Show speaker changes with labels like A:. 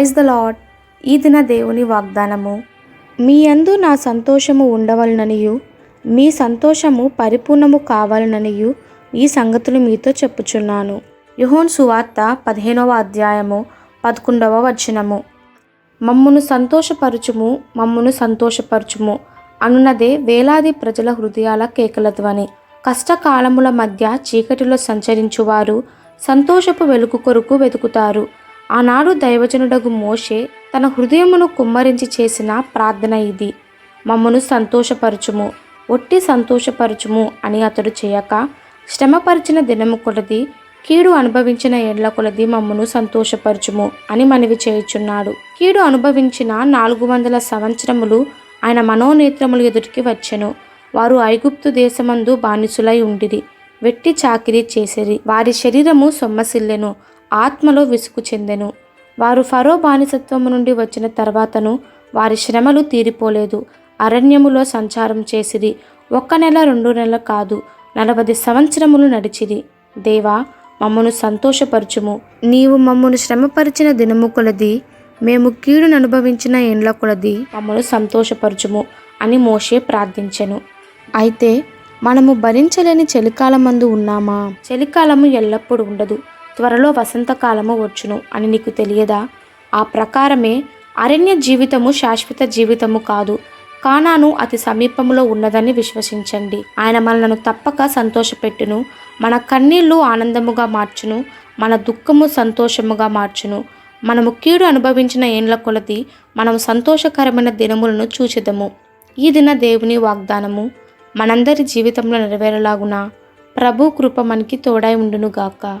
A: Praise the lord ఈ దిన దేవుని వాగ్దానము. మీ అందు నా సంతోషము ఉండవలననియు మీ సంతోషము పరిపూర్ణము కావాలననియు ఈ సంగతులు మీతో చెప్పుచున్నాను. యుహోన్ సువార్త పదిహేనవ అధ్యాయము పదకొండవ వచనము. మమ్మును సంతోషపరచుము మమ్మును సంతోషపరచుము అనున్నదే వేలాది ప్రజల హృదయాల కేకల ధ్వని కష్టకాలముల మధ్య చీకటిలో సంచరించువారు సంతోషపు వెలుగు కొరకు వెతుకుతారు. ఆనాడు దైవజనుడగు మోషే తన హృదయమును కుమ్మరించి చేసిన ప్రార్థన ఇది. మమ్మను సంతోషపరచుము ఒట్టి సంతోషపరచుము అని అతడు చేయక శ్రమపరిచిన దినము కొలది కీడు అనుభవించిన ఏళ్ళ కొలది మమ్మను సంతోషపరచుము అని మనవి చేయుచున్నాడు. కీడు అనుభవించిన నాలుగు వందల సంవత్సరములు ఆయన మనోనేత్రములు ఎదుటికి వచ్చెను. వారు ఐగుప్తు దేశమందు బానిసులై ఉండిరి వెట్టి చాకిరీ చేసిరి. వారి శరీరము సొమ్మసిల్లెను. ఆత్మలో విసుగు చెందెను. వారు ఫరో బానిసత్వము నుండి వచ్చిన తర్వాతను వారి శ్రమలు తీరిపోలేదు. అరణ్యములో సంచారం చేసిరి. ఒక్క నెల రెండు నెలల కాదు నలభై సంవత్సరములు నడిచిరి. దేవా మమ్మను సంతోషపరచుము. నీవు మమ్మను శ్రమపరిచిన దినము కొలది మేము కీడును అనుభవించిన ఏండ్ల కొలది. మమ్మను సంతోషపరచుము అని మోషే ప్రార్థించెను. అయితే మనము భరించలేని చలికాలమందు ఉన్నామా? చలికాలము ఎల్లప్పుడూ ఉండదు. త్వరలో వసంతకాలము వచ్చును అని నీకు తెలియదా? ఆ ప్రకారమే అరణ్య జీవితము శాశ్వత జీవితము కాదు. కానాను అతి సమీపంలో ఉన్నదని విశ్వసించండి. ఆయన మనలను తప్పక సంతోషపెట్టును. మన కన్నీళ్ళు ఆనందముగా మార్చును. మన దుఃఖము సంతోషముగా మార్చును. మనము కీడు అనుభవించిన ఏండ్ల కొలది మనం సంతోషకరమైన దినములను చూచిదము. ఈ దిన దేవుని వాగ్దానము మనందరి జీవితంలో నెరవేరలాగున? ప్రభు కృప మనకి తోడై ఉండునుగాక.